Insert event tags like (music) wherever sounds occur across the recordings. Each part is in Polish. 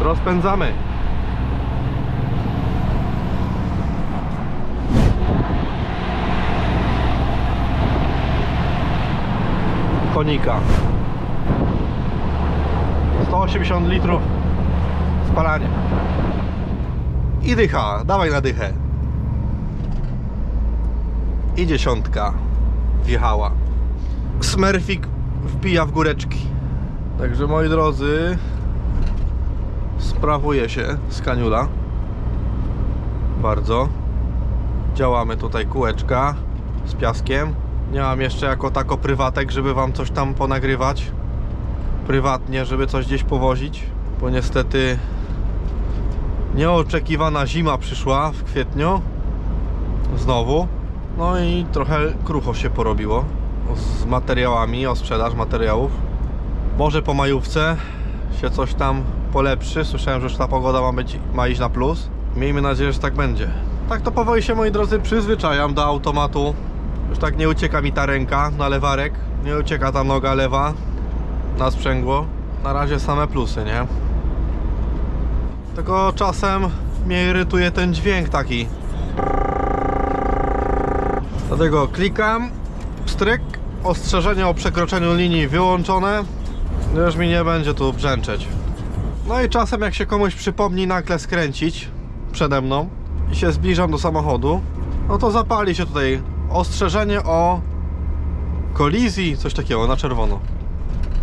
Rozpędzamy. Konika. 180 litrów spalanie. I dycha, dawaj na dychę. I dziesiątka wjechała. Smurfik wbija w góreczki. Także moi drodzy, sprawuje się z. Bardzo. Działamy tutaj kółeczka z piaskiem. Nie mam jeszcze jako tako prywatek, żeby wam coś tam ponagrywać. Prywatnie, żeby coś gdzieś powozić. Bo niestety nieoczekiwana zima przyszła w kwietniu. Znowu. No i trochę krucho się porobiło z materiałami, o sprzedaż materiałów. Może po majówce się coś tam polepszy. Słyszałem, że już ta pogoda ma, być, ma iść na plus. Miejmy nadzieję, że tak będzie. Tak to powoli się, moi drodzy, przyzwyczajam do automatu. Już tak nie ucieka mi ta ręka na lewarek. Nie ucieka ta noga lewa na sprzęgło. Na razie same plusy, nie? Tylko czasem mnie irytuje ten dźwięk taki. Dlatego klikam, pstryk, ostrzeżenie o przekroczeniu linii wyłączone. Już mi nie będzie tu brzęczeć. No i czasem jak się komuś przypomni nagle skręcić przede mną i się zbliżam do samochodu, no to zapali się tutaj ostrzeżenie o kolizji, coś takiego, na czerwono.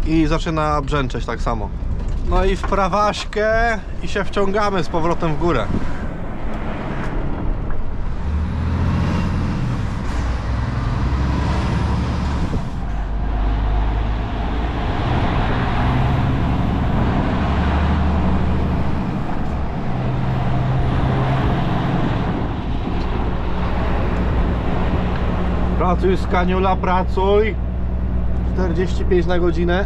I zaczyna brzęczeć tak samo. No i w prawaśkę i się wciągamy z powrotem w górę. Z kaniula, pracuj. 45 na godzinę.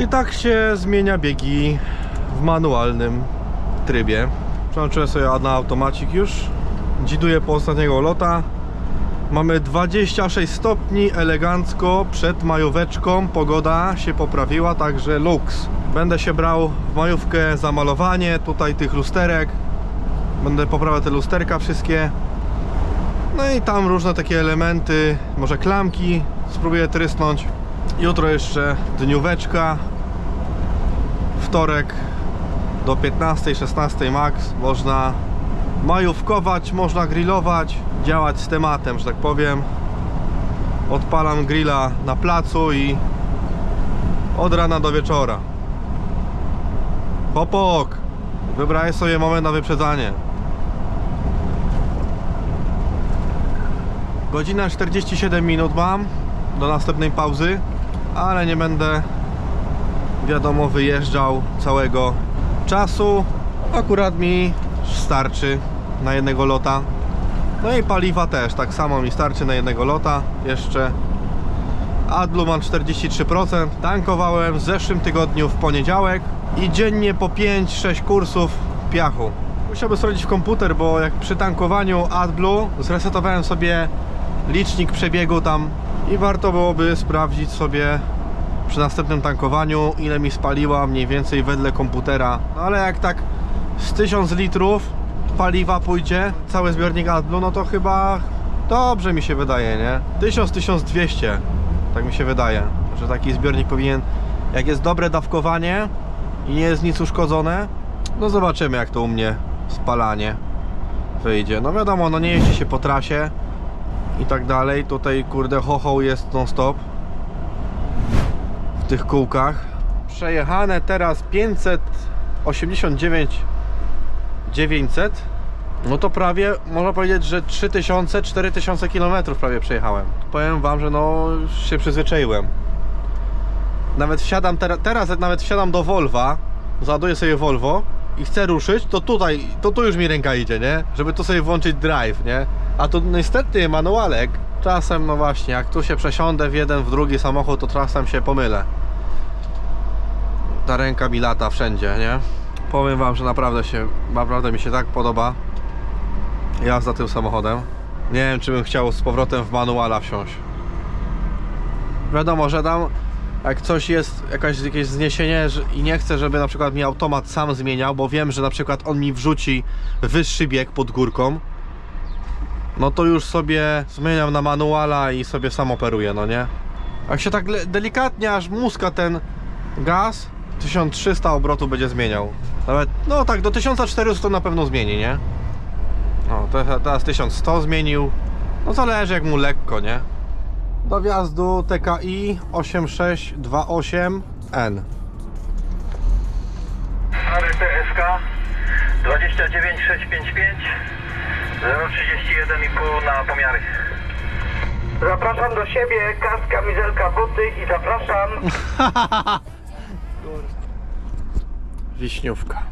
I tak się zmienia biegi w manualnym trybie. Przełączyłem sobie na automacik już. Dziduję po ostatniego lota. Mamy 26 stopni, elegancko, przed majóweczką. Pogoda się poprawiła, także luks. Będę się brał w majówkę za malowanie tutaj tych lusterek. Będę poprawiał te lusterka wszystkie. No i tam różne takie elementy, może klamki spróbuję trysnąć. Jutro jeszcze dnióweczka. Wtorek do 15-16 max. Można majówkować, można grillować, działać z tematem, że tak powiem. Odpalam grilla na placu i od rana do wieczora. Popok! Wybrałeś sobie moment na wyprzedzanie. Godzina 47 minut mam do następnej pauzy, ale nie będę wiadomo wyjeżdżał całego czasu. Akurat mi starczy na jednego lota. No i paliwa też, tak samo mi starczy na jednego lota jeszcze. AdBlue mam 43%. Tankowałem w zeszłym tygodniu w poniedziałek i dziennie po 5-6 kursów piachu. Musiałbym sprawdzić w komputer, bo jak przy tankowaniu AdBlue zresetowałem sobie licznik przebiegu tam i warto byłoby sprawdzić sobie przy następnym tankowaniu ile mi spaliła mniej więcej wedle komputera. No ale jak tak z 1000 litrów paliwa pójdzie, cały zbiornik AdBlue, no to chyba dobrze mi się wydaje, nie? 1000-1200, tak mi się wydaje, że taki zbiornik powinien, jak jest dobre dawkowanie i nie jest nic uszkodzone, no zobaczymy jak to u mnie spalanie wyjdzie. No wiadomo, no nie jeździ się po trasie i tak dalej. Tutaj kurde chochoł jest non stop. tych kółkach. Przejechane teraz 589 900 no to prawie można powiedzieć, że 3000, 4000 km prawie przejechałem. Powiem wam, że no się przyzwyczaiłem. Nawet wsiadam teraz, teraz nawet wsiadam do Volva, załaduję sobie Volvo i chcę ruszyć, to tutaj, to tu już mi ręka idzie, nie? Żeby tu sobie włączyć drive, nie? A tu niestety manualek, czasem no właśnie, jak tu się przesiądę w jeden, w drugi samochód, to czasem się pomylę. Ta ręka mi lata wszędzie, nie? Powiem wam, że naprawdę się, naprawdę mi się tak podoba jazda tym samochodem. Nie wiem, czy bym chciał z powrotem w manuala wsiąść. Wiadomo, że tam jak coś jest, jakaś, jakieś zniesienie i nie chcę, żeby na przykład mi automat sam zmieniał, bo wiem, że na przykład on mi wrzuci wyższy bieg pod górką, no to już sobie zmieniam na manuala i sobie sam operuję, no nie? Jak się tak delikatnie aż muska ten gaz, 1300 obrotu będzie zmieniał. Nawet, no tak, do 1400 to na pewno zmieni, nie? No, te- teraz 1100 zmienił. No zależy jak mu lekko, nie? Do wjazdu TKI 8628N. RTSK 29655 031,5 na pomiary. Zapraszam do siebie, kask, kamizelka, buty i zapraszam. (laughs) Wiśniówka.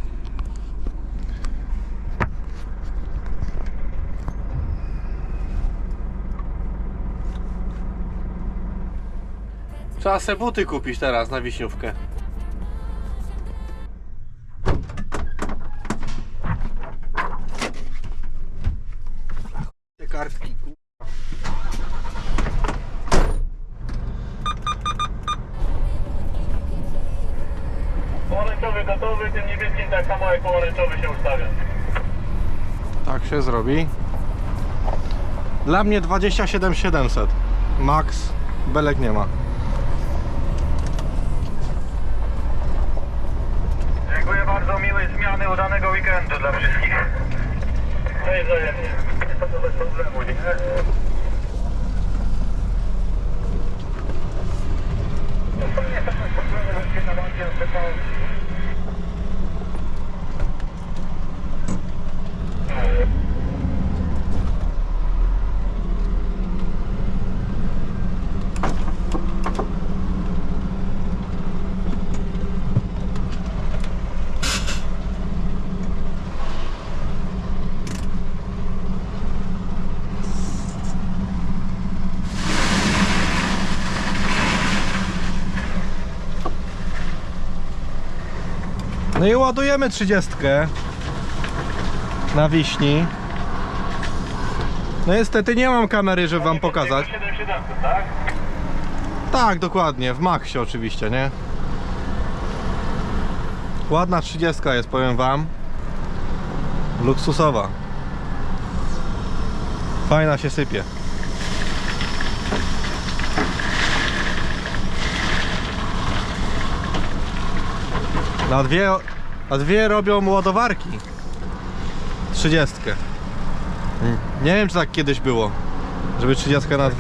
Trzeba se buty kupić teraz na wiśniówkę. Pomarańczowy się ustawia. Tak się zrobi. Dla mnie 27 700. Max. Belek nie ma. Dziękuję bardzo, miłej zmiany, udanego weekendu dla wszystkich. No i wzajemnie. To bez problemu, nie? To nie bez problemu, na bandzie No i ładujemy 30 na wiśni. No niestety nie mam kamery, żeby wam pokazać. 7700, tak? Dokładnie, w Maxie oczywiście, nie? Ładna 30 jest, powiem wam. Luksusowa. Fajna się sypie. Na dwie, na dwie robią ładowarki. 30. Mm, Nie wiem, czy tak kiedyś było, żeby 30 na,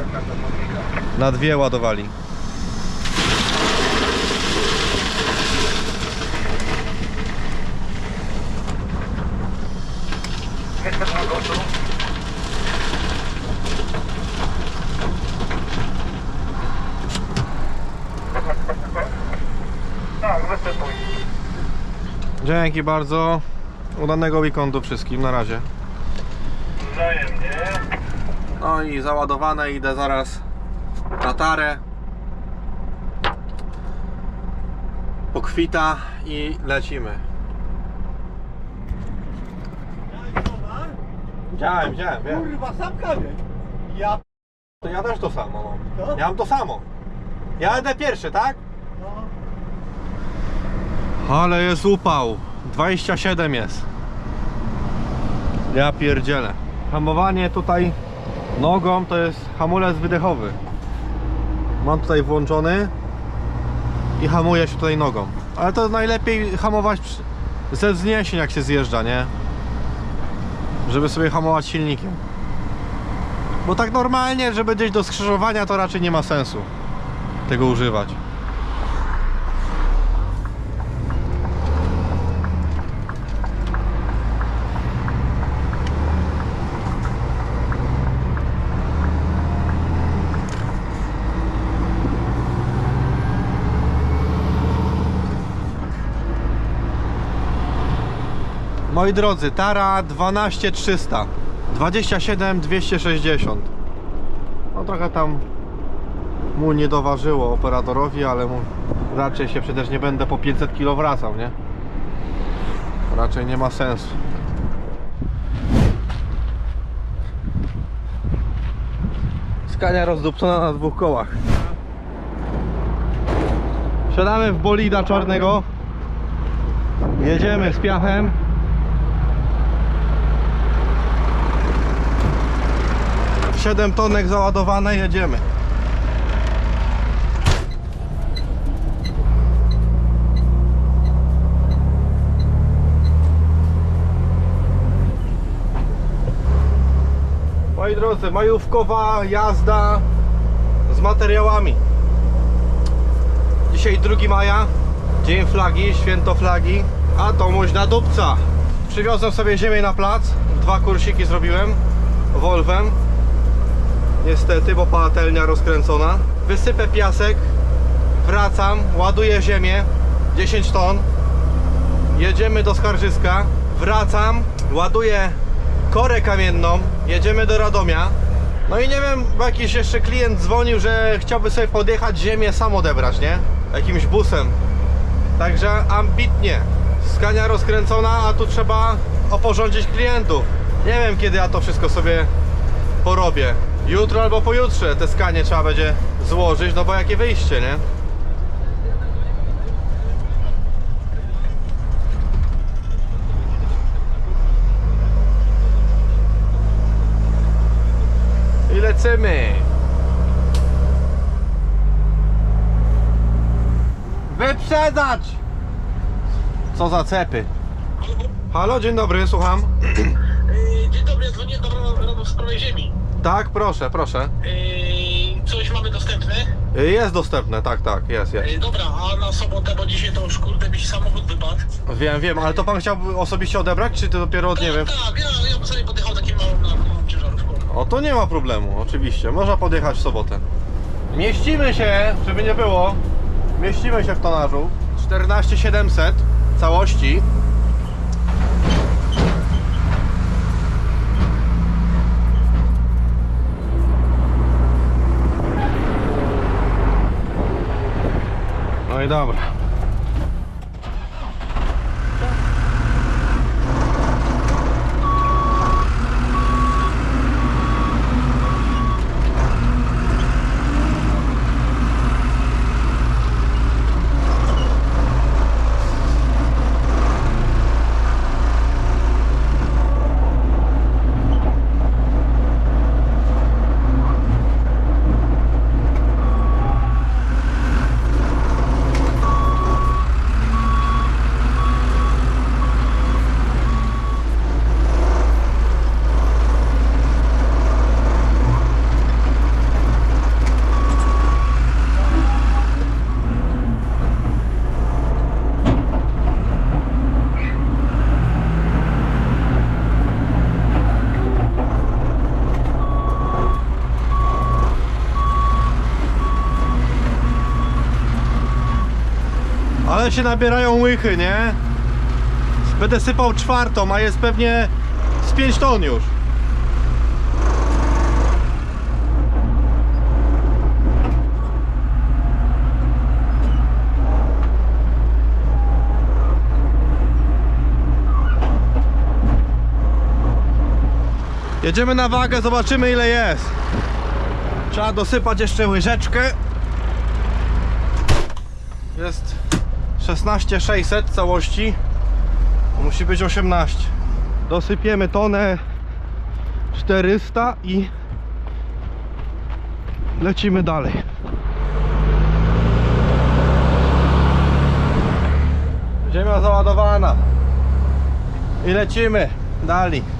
na dwie ładowali. Dzięki bardzo. Udanego weekendu wszystkim. Na razie. Wzajemnie. No i załadowane idę zaraz na tarę. Pokwita i lecimy. Widziałem, widziałem, wiem. Kurwa, sam kamień. Ja To ja też to samo mam. Ja mam to samo. Ja jadę pierwszy, tak? Ale jest upał. 27 jest. Ja pierdzielę. Hamowanie tutaj nogą to jest hamulec wydechowy. Mam tutaj włączony i hamuję się tutaj nogą. Ale to najlepiej hamować ze wzniesień jak się zjeżdża, nie? Żeby sobie hamować silnikiem. Bo tak normalnie, żeby gdzieś do skrzyżowania to raczej nie ma sensu tego używać. Moi drodzy, Tara 12300 27 260 No trochę tam mu nie doważyło operatorowi, ale mu raczej się przecież nie będę po 500 kg wracał, nie? Raczej nie ma sensu. Skania rozdupcona na dwóch kołach. Siadamy w bolida czarnego. Jedziemy z piachem. Siedem tonek załadowane, jedziemy. Moi drodzy, majówkowa jazda z materiałami. Dzisiaj 2 maja, dzień flagi, święto flagi, a to muźna dupca. Przywiozłem sobie ziemię na plac, dwa kursiki zrobiłem, Volvem. Niestety, bo patelnia rozkręcona. Wysypę piasek, wracam, ładuję ziemię, 10 ton. Jedziemy do Skarżyska, wracam, ładuję korę kamienną, jedziemy do Radomia. No i nie wiem, bo jakiś jeszcze klient dzwonił, że chciałby sobie podjechać ziemię sam odebrać, nie? Jakimś busem. Także ambitnie. Skania rozkręcona, a tu trzeba oporządzić klientów. Nie wiem kiedy ja to wszystko sobie porobię. Jutro albo pojutrze te skanie trzeba będzie złożyć, no bo jakie wyjście, nie? I lecimy. Wyprzedać! Co za cepy. Halo, dzień dobry, słucham. Dzień dobry, dzwonię do Rado w sprawie ziemi. Tak, proszę, proszę. Yy, Coś mamy dostępne? Jest dostępne, tak, tak, jest, jest. Yy, Dobra, a na sobotę, bo dzisiaj to już kurde mi się samochód wypadł. Wiem, wiem, ale to pan chciałby osobiście odebrać, czy to dopiero, nie wiem? Tak, ja, ja bym sobie podjechał takim małym na małą ciężarówką. O, to nie ma problemu, oczywiście. Można podjechać w sobotę. Mieścimy się, żeby nie było, mieścimy się w tonażu. 14700 całości. Dobra. Ale się nabierają łychy, nie? Będę sypał czwartą, a jest pewnie z 5 ton już. Jedziemy na wagę, zobaczymy ile jest. Trzeba dosypać jeszcze łyżeczkę. Jest 16600 całości. Musi być 18. Dosypiemy tonę 400 i lecimy dalej. Ziemia załadowana. I lecimy dalej.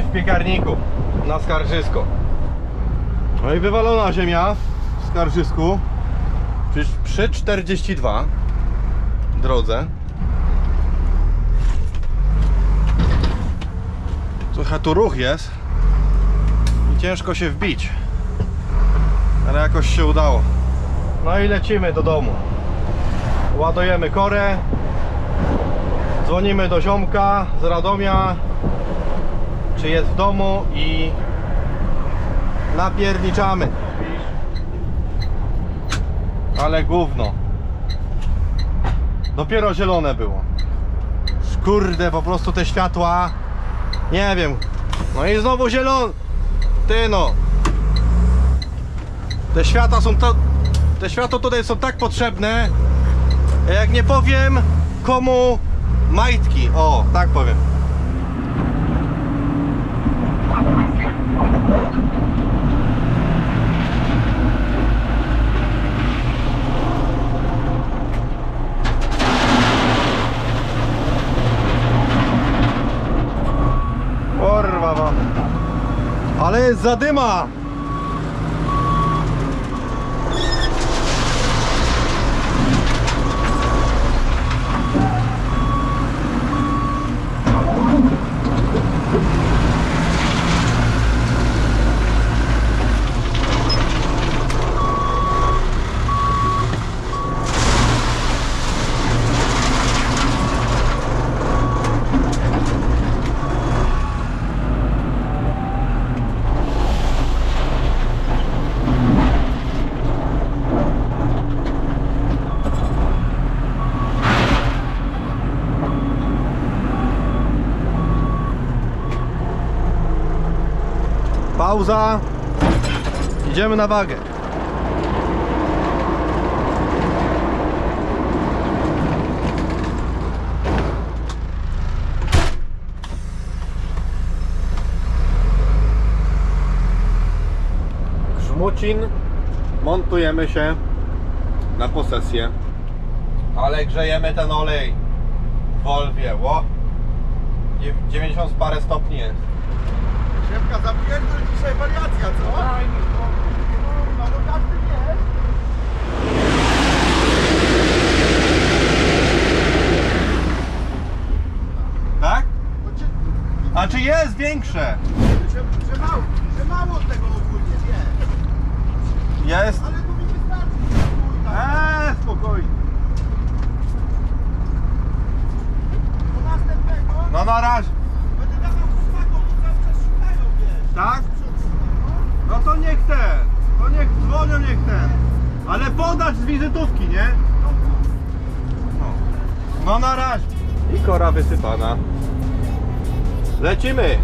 W piekarniku na skarżysko. No i wywalona ziemia w skarżysku. Przy 42 drodze. Trochę tu ruch jest i ciężko się wbić. Ale jakoś się udało. No i lecimy do domu. Ładujemy korę. Dzwonimy do ziomka z Radomia, czy jest w domu i napierniczamy. Ale gówno. Dopiero zielone było. Kurde, po prostu te światła. Nie wiem. No i znowu zielony. Ty no. Te światła są to. Te światła tutaj są tak potrzebne. Jak nie powiem komu majtki. O, tak powiem. Kurwa, ma. Zadyma. Pauza. Idziemy na wagę. Grzmucin. Montujemy się na posesję. Ale grzejemy ten olej w Volwie. Ło. Dziew- 90 parę stopni jest. Zapierdol dzisiaj wariacja, co? Daj mi Kurwa, no każdy wie. Tak? Bo cię, A czy jest większe? że, że, mało, że mało tego ogólnie wie. Jest. Ale to mi wystarczy. Chuj tam. Eee, spokojnie. Do następnego No na razie. będę dawał chłopakom, bo zawsze szukają, wiesz. Tak? No. No to niech ten. To niech dzwonią, niech ten. Ale podać z wizytówki, nie? No. No na razie. I kora wysypana. Lecimy.